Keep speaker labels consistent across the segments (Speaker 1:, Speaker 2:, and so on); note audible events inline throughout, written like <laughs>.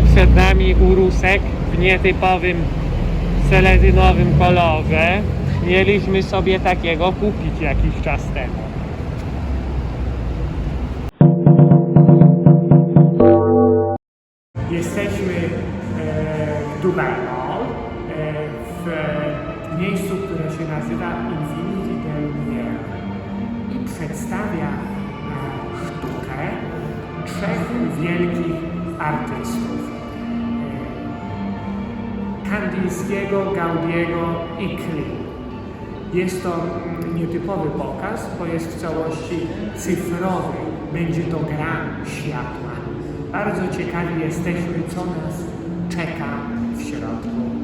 Speaker 1: widzicie, przed nami urusek w nietypowym seledynowym kolorze. Mieliśmy sobie takiego kupić jakiś czas temu. Jesteśmy e, w Mall, e, w miejscu, które się nazywa Infinity Del i przedstawia e, sztukę trzech wielkich artystów. E, Kandińskiego, Gaudiego i Klee. Jest to mm, nietypowy pokaz, bo jest w całości cyfrowy. Będzie to gra światła. Bardzo ciekawi jesteśmy, co nas czeka w środku.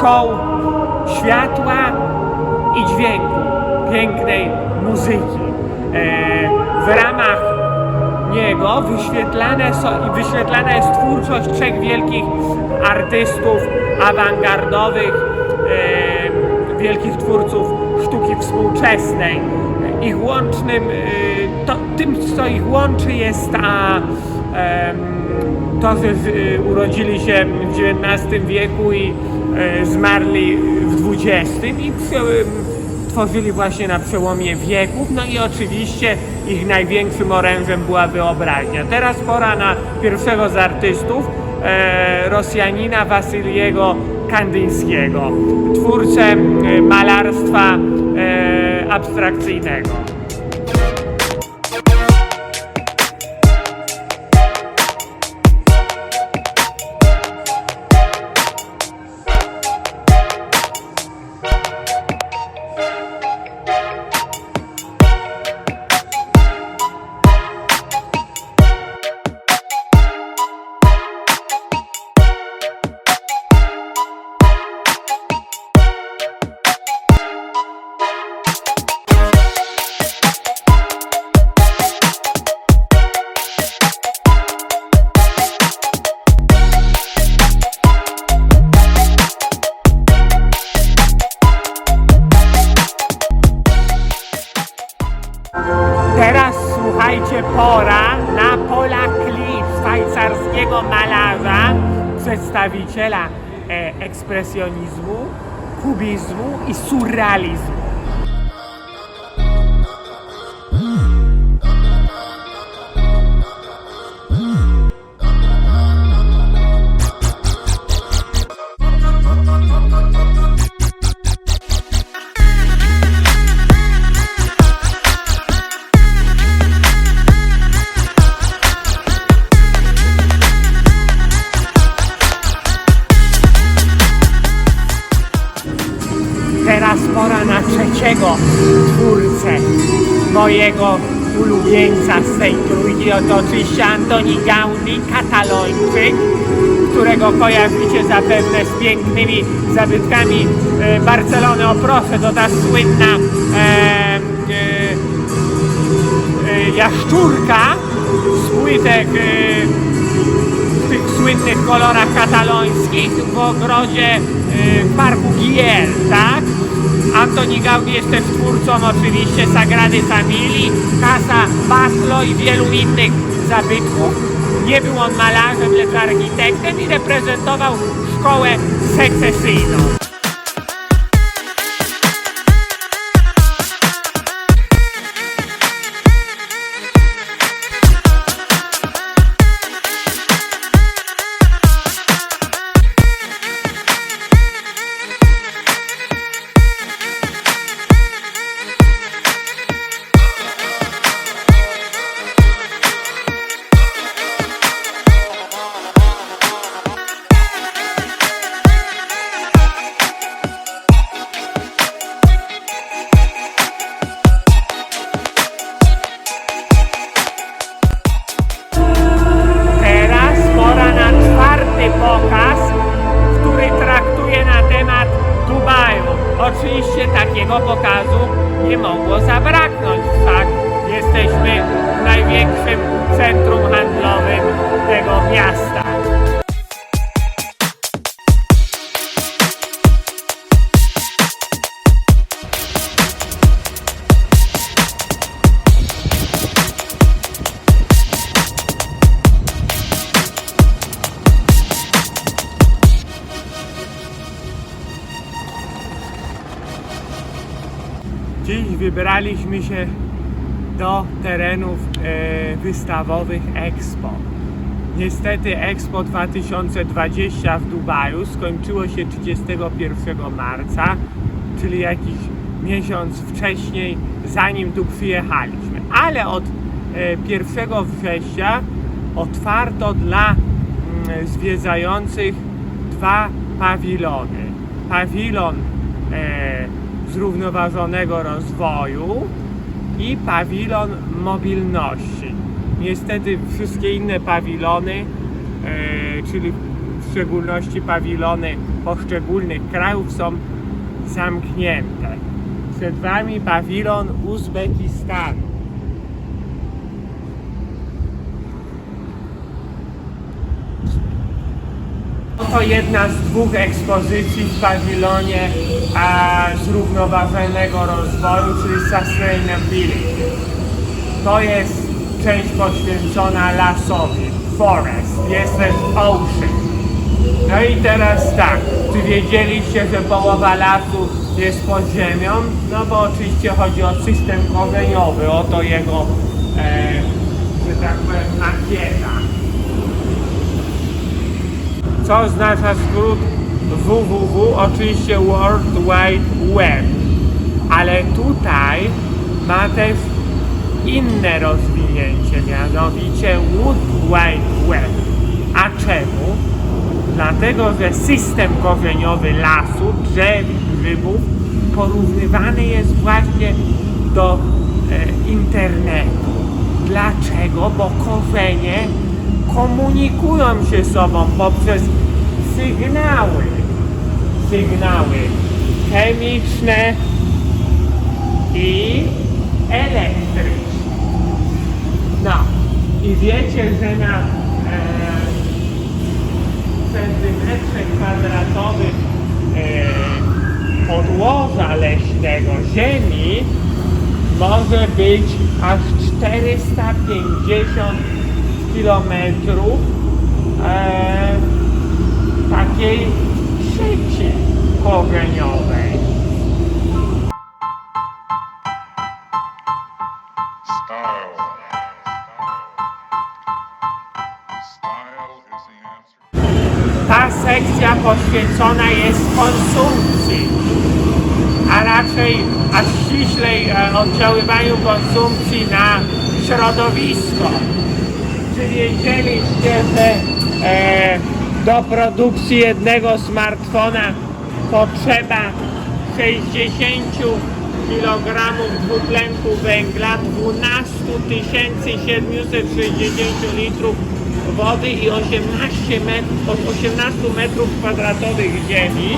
Speaker 1: Show światła i dźwięku, pięknej muzyki. E, w ramach niego wyświetlane wyświetlana jest twórczość trzech wielkich artystów awangardowych, e, wielkich twórców sztuki współczesnej. Ich łącznym, e, to, tym co ich łączy jest em, to, że e, urodzili się w XIX wieku i e, zmarli w XX i prze, tworzyli właśnie na przełomie wieków, no i oczywiście ich największym orężem była wyobraźnia. Teraz pora na pierwszego z artystów, e, Rosjanina Wasyliego Kandyńskiego, twórcę e, malarstwa e, abstrakcyjnego. Oczywiście Antoni Gaudi, katalończyk, którego kojarzycie zapewne z pięknymi zabytkami e, Barcelony. O proszę, to ta słynna e, e, e, jaszczurka z płytek e, tych słynnych kolorach katalońskich w ogrodzie y, parku Gier, tak? Antoni Gaudi jest też twórcą oczywiście Sagrady Familii, Casa Baslo i wielu innych zabytków. Nie był on malarzem, lecz architektem i reprezentował szkołę secesyjną. Pokazu nie mogło zabraknąć. Fakt, jesteśmy największym centrum handlowym tego miasta. Wybraliśmy się do terenów e, wystawowych Expo. Niestety Expo 2020 w Dubaju skończyło się 31 marca, czyli jakiś miesiąc wcześniej, zanim tu przyjechaliśmy. Ale od e, 1 września otwarto dla mm, zwiedzających dwa pawilony. Pawilon e, zrównoważonego rozwoju i pawilon mobilności. Niestety wszystkie inne pawilony, e, czyli w szczególności pawilony poszczególnych krajów są zamknięte. Przed Wami pawilon Uzbekistanu. To jedna z dwóch ekspozycji w pawilonie a, zrównoważonego rozwoju, czyli sustainability. To jest część poświęcona lasowi, forest, jest też ocean. No i teraz tak, czy wiedzieliście, że połowa lasu jest pod ziemią? No bo oczywiście chodzi o system korzeniowy, oto jego, e, że tak powiem, makieta. Co oznacza skrót www? Oczywiście World Wide Web. Ale tutaj ma też inne rozwinięcie, mianowicie World Wide Web. A czemu? Dlatego, że system korzeniowy lasu, drzew i grzybów porównywany jest właśnie do e, internetu. Dlaczego? Bo korzenie komunikują się sobą poprzez sygnały. Sygnały chemiczne i elektryczne. No i wiecie, że na e, centymetrze kwadratowym e, podłoża leśnego ziemi może być aż 450 kilometrów e, takiej sieci korzeniowej. Ta sekcja poświęcona jest konsumpcji, a raczej, a ściślej e, oddziaływaniu konsumpcji na środowisko. Wiedzieliście, że e, do produkcji jednego smartfona potrzeba 60 kg dwutlenku węgla, 12 760 litrów wody i 18, met, od 18 metrów kwadratowych ziemi.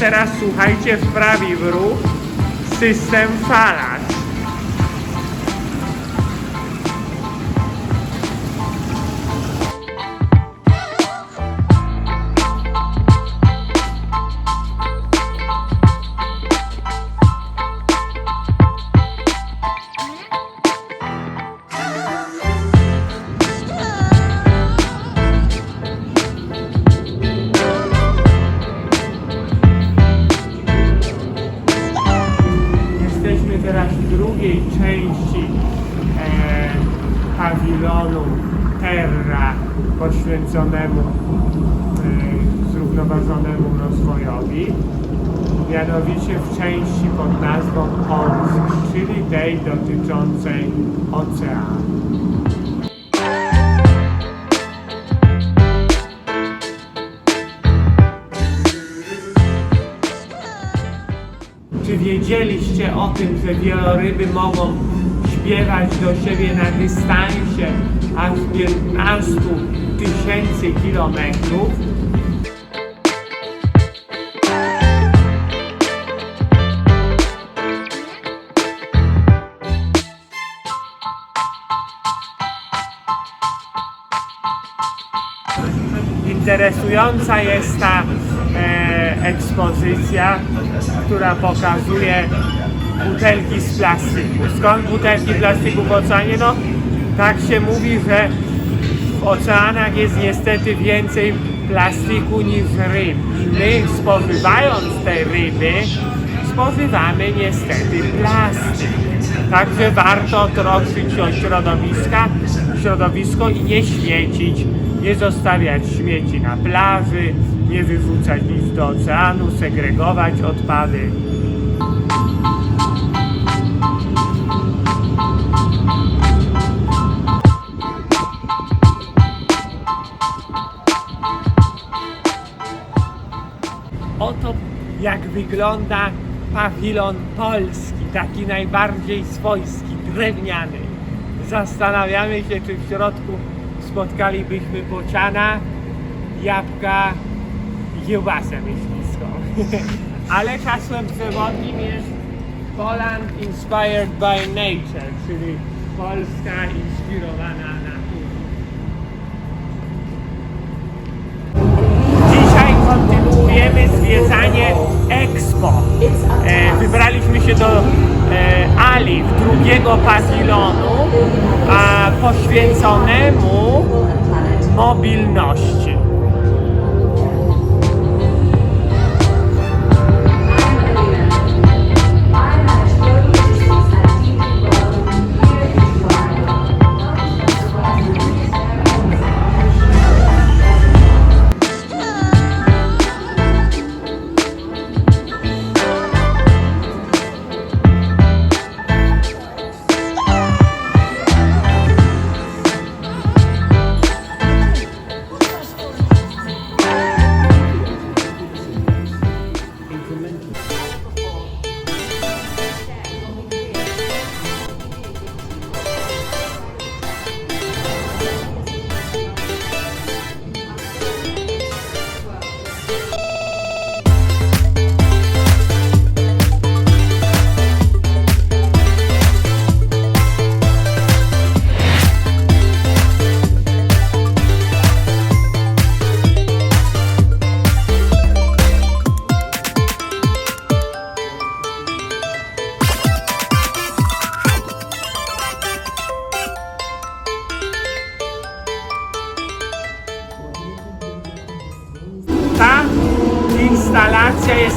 Speaker 1: Teraz słuchajcie wprawi w ruch system falacz. Wiedzieliście o tym, że wieloryby mogą śpiewać do siebie na dystansie aż 15 tysięcy kilometrów? Interesująca jest ta ekspozycja, która pokazuje butelki z plastiku. Skąd butelki plastiku w oceanie? No, tak się mówi, że w oceanach jest niestety więcej plastiku niż ryb. My spożywając te ryby, spożywamy niestety plastik. Także warto troszczyć o środowiska, środowisko i nie śmiecić, nie zostawiać śmieci na plaży, nie wyrzucać nic do oceanu, segregować odpady. Oto jak wygląda pawilon polski, taki najbardziej swojski, drewniany. Zastanawiamy się, czy w środku spotkalibyśmy bociana, jabłka kiełbasę myśliwską. <laughs> Ale hasłem przewodnim jest Poland Inspired by Nature, czyli Polska inspirowana naturą. Dzisiaj kontynuujemy zwiedzanie Expo. E, wybraliśmy się do e, Alif, drugiego pawilonu, a poświęconemu mobilności.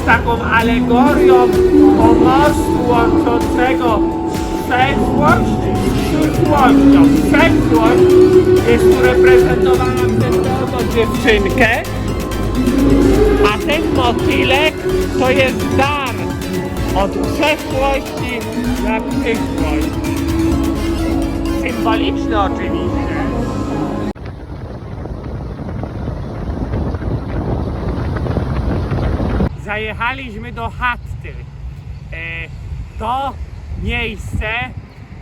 Speaker 1: Taką alegorią pomostu łączącego przeszłość z przyszłością. Przeszłość jest tu reprezentowana przez młodą dziewczynkę, a ten motylek to jest dar od przeszłości na przyszłość. Symboliczny oczywiście. Zajechaliśmy do Hatty. E, to miejsce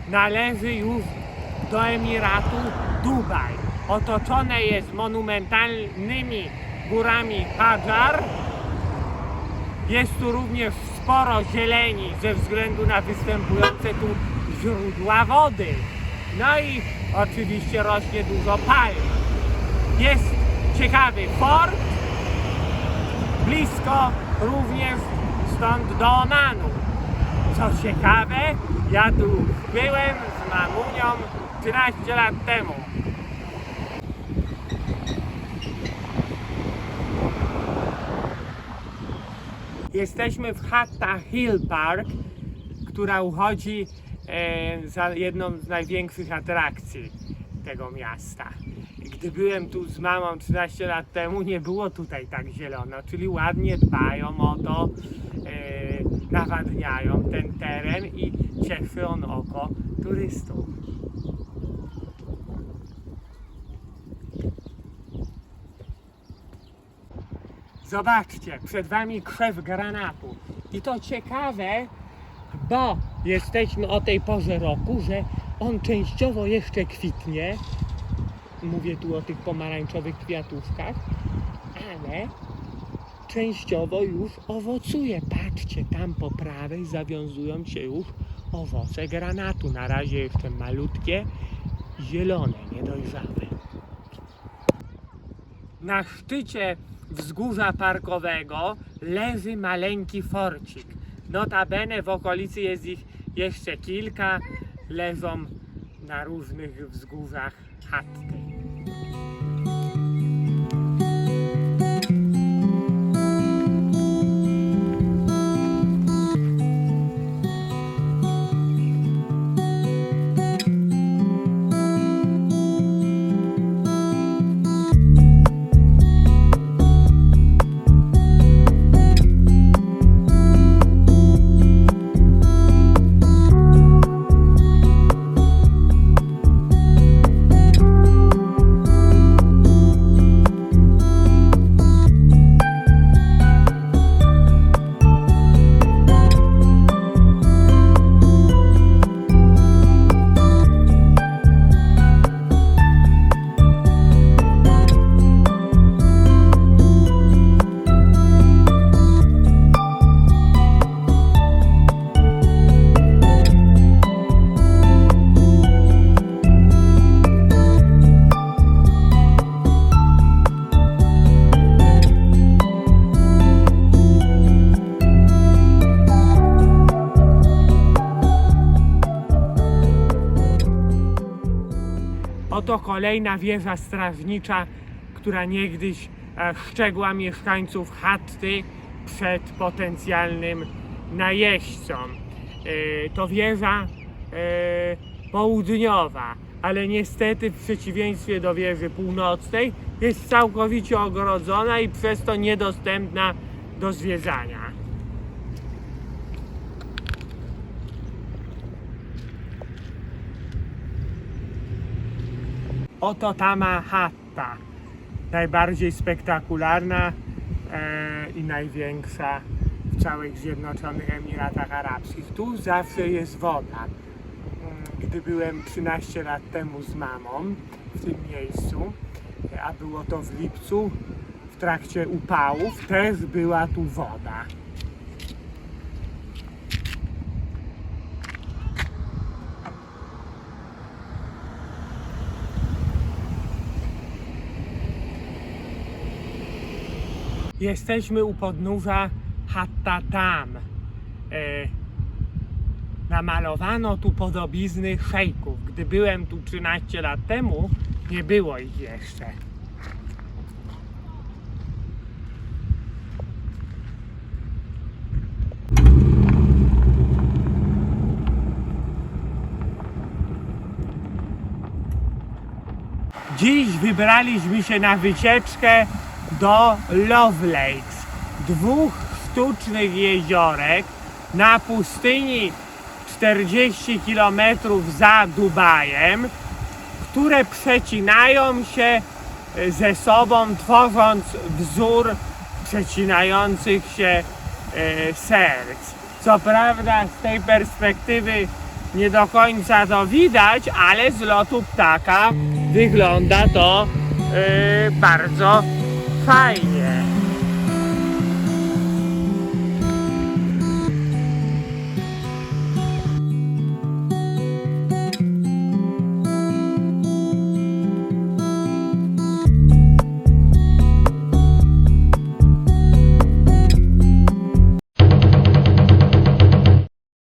Speaker 1: należy już do Emiratu Dubaj. Otoczone jest monumentalnymi górami Hajar. Jest tu również sporo zieleni ze względu na występujące tu źródła wody. No i oczywiście rośnie dużo palm. Jest ciekawy fort, blisko również stąd do Omanu. Co ciekawe, ja tu byłem z mamunią 13 lat temu. Jesteśmy w Hatta Hill Park, która uchodzi e, za jedną z największych atrakcji tego miasta, Gdy byłem tu z mamą 13 lat temu, nie było tutaj tak zielono, czyli ładnie dbają o to, e, nawadniają ten teren i cieszy on oko turystów. Zobaczcie, przed wami krzew granatu. I to ciekawe, bo jesteśmy o tej porze roku, że on częściowo jeszcze kwitnie. Mówię tu o tych pomarańczowych kwiatuszkach, ale częściowo już owocuje. Patrzcie, tam po prawej zawiązują się już owoce granatu. Na razie jeszcze malutkie, zielone, niedojrzałe. Na szczycie wzgórza parkowego leży maleńki forcik. Notabene w okolicy jest ich jeszcze kilka. Leżą na różnych wzgórzach chatty. Oto kolejna wieża strażnicza, która niegdyś e, szczegła mieszkańców chatty przed potencjalnym najeźdźcą. E, To wieża e, południowa, ale niestety w przeciwieństwie do wieży północnej jest całkowicie ogrodzona i przez to niedostępna do zwiedzania. Oto Tama Hatta. Najbardziej spektakularna e, i największa w całych Zjednoczonych Emiratach Arabskich. Tu zawsze jest woda. Mm, Gdy byłem 13 lat temu z mamą w tym miejscu, a było to w lipcu, w trakcie upałów, też była tu woda. Jesteśmy u podnóża Hatta Tam. E, namalowano tu podobizny szejków. Gdy byłem tu 13 lat temu, nie było ich jeszcze. Dziś wybraliśmy się na wycieczkę do Love Lakes, dwóch sztucznych jeziorek na pustyni 40 km za Dubajem, które przecinają się e, ze sobą, tworząc wzór przecinających się e, serc. Co prawda z tej perspektywy nie do końca to widać, ale z lotu ptaka wygląda to e, bardzo 嗨